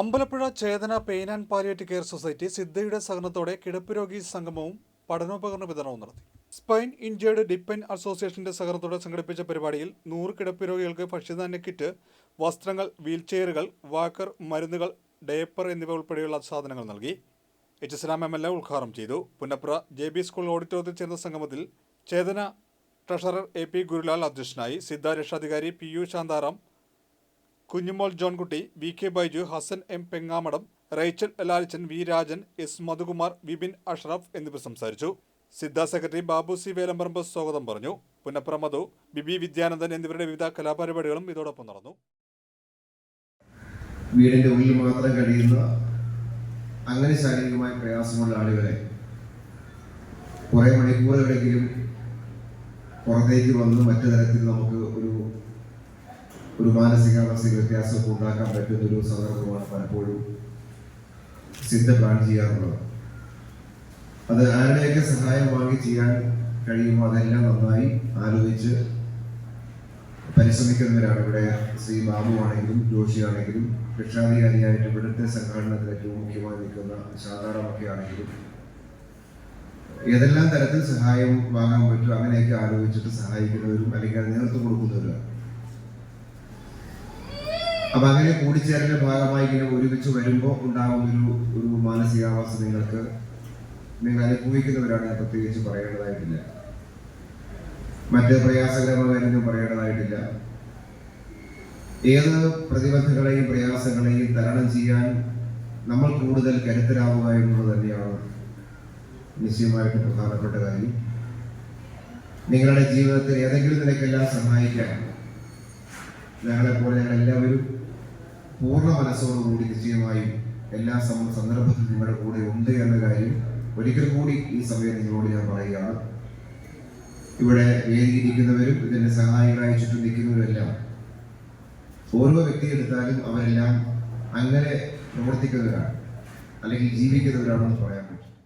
Ambalappuzha Chethana pain and palliative care society സിദ്ധയുടെ സഹകരണത്തോടെ കിടപ്പ് രോഗി സംഗമവും പഠനോപകരണ വിതരണവും നടത്തി. സ്പൈൻ ഇഞ്ചേർഡ് ഡിപ്പെൻ അസോസിയേഷന്റെ സഹകരണത്തോടെ സംഘടിപ്പിച്ച പരിപാടിയിൽ നൂറ് കിടപ്പ് രോഗികൾക്ക് ഭക്ഷ്യധാന്യ കിറ്റ് വസ്ത്രങ്ങൾ വീൽചെയറുകൾ വാക്കർ മരുന്നുകൾ ഡേപ്പർ എന്നിവ ഉൾപ്പെടെയുള്ള സാധനങ്ങൾ നൽകി. H S Ram M L A ഉദ്ഘാടനം ചെയ്തു. പുന്നപ്ര ജെ ബി സ്കൂൾ ഓഡിറ്റോറിയത്തിൽ ചേർന്ന സംഗമത്തിൽ Chethana treasurer A P Gurulal അധ്യക്ഷനായി. സിദ്ധ രക്ഷാധികാരി P U Shantharam Kunjumol Johnkutty V K Baiju Hasan M Pengamadam Rachel Lalichan V Rajan S Madhukumar Vipin Ashraf എന്നിവർ സംസാരിച്ചു. Siddha secretary Babu C Velamparambu സ്വാഗതം പറഞ്ഞു. പുന്നപ്ര മധു ബിബി വിദ്യാനന്ദൻ എന്നിവരുടെ വിവിധ കലാപരിപാടികളും ഇതോടൊപ്പം നടന്നു. വീടിന്റെ ഉള്ളിൽ മാത്രം കഴിയുന്ന അങ്ങനെ ശാരീരികമായ പ്രയാസമുള്ള ആളുകളെ കുറെ മണിക്കൂറുകളെങ്കിലും പുറത്തേക്ക് വന്ന് മറ്റു തരത്തിൽ നമുക്ക് ഒരു ഒരു മാനസികാവസ്ഥയിൽ വ്യത്യാസമൊക്കെ ഉണ്ടാക്കാൻ പറ്റുന്ന ഒരു സന്ദർഭമാണ് പലപ്പോഴും സിദ്ധ പ്ലാൻ ചെയ്യാറുള്ളത്. അത് ആരുടെയൊക്കെ സഹായം വാങ്ങി ചെയ്യാൻ കഴിയുമോ അതെല്ലാം നന്നായി ആലോചിച്ച് പരിശ്രമിക്കുന്നവരാണ് ഇവിടെ ശ്രീ ബാബു ആണെങ്കിലും ജോഷി ആണെങ്കിലും രക്ഷാധികാരിയായിട്ട് ഇവിടുത്തെ സംഘടനത്തിൽ ഏറ്റവും മുഖ്യമായി നിൽക്കുന്ന ശാന്താറാമൊക്കെ ആണെങ്കിലും ഏതെല്ലാം തരത്തിൽ സഹായം വാങ്ങാൻ പറ്റും അങ്ങനെയൊക്കെ ആലോചിച്ചിട്ട് സഹായിക്കുന്നവരും അല്ലെങ്കിൽ അത് നേതൃത്വം കൊടുക്കുന്നവരും അപ്പൊ അങ്ങനെ കൂടിച്ചേരലിന്റെ ഭാഗമായി ഇങ്ങനെ ഒരുമിച്ച് വരുമ്പോൾ ഉണ്ടാകുന്ന ഒരു മാനസികാവസ്ഥ നിങ്ങൾക്ക് നിങ്ങൾ അനുഭവിക്കുന്നവരാണ് പ്രത്യേകിച്ച് പറയേണ്ടതായിട്ടില്ല. മറ്റ് പ്രയാസകരമായൊന്നും പറയേണ്ടതായിട്ടില്ല. ഏത് പ്രതിബന്ധങ്ങളെയും പ്രയാസങ്ങളെയും തരണം ചെയ്യാൻ നമ്മൾ കൂടുതൽ കരുത്തരാവുക എന്നുള്ളത് തന്നെയാണ് നിശ്ചയമായിട്ട് പ്രധാനപ്പെട്ട കാര്യം. നിങ്ങളുടെ ജീവിതത്തിൽ ഏതെങ്കിലും നിലയ്ക്കെല്ലാം സഹായിക്കാൻ ഞങ്ങളെ പോലെ എല്ലാവരും പൂർണ മനസ്സോടുകൂടി നിശ്ചയമായും എല്ലാ സമ- സന്ദർഭത്തിൽ നിങ്ങളുടെ കൂടെ ഉണ്ട് എന്ന കാര്യം ഒരിക്കൽ കൂടി ഈ സമയം നിങ്ങളോട് ഞാൻ പറയുകയാണ്. ഇവിടെ വേദിയിരിക്കുന്നവരും ഇതിന്റെ സഹായികളായി ചുറ്റും നിൽക്കുന്നവരെല്ലാം ഓരോ വ്യക്തിയെടുത്താലും അവരെല്ലാം അങ്ങനെ പ്രവർത്തിക്കുന്നവരാണ്. അല്ലെങ്കിൽ ജീവിക്കുന്നവരാണെന്ന് പറയാൻ പറ്റും.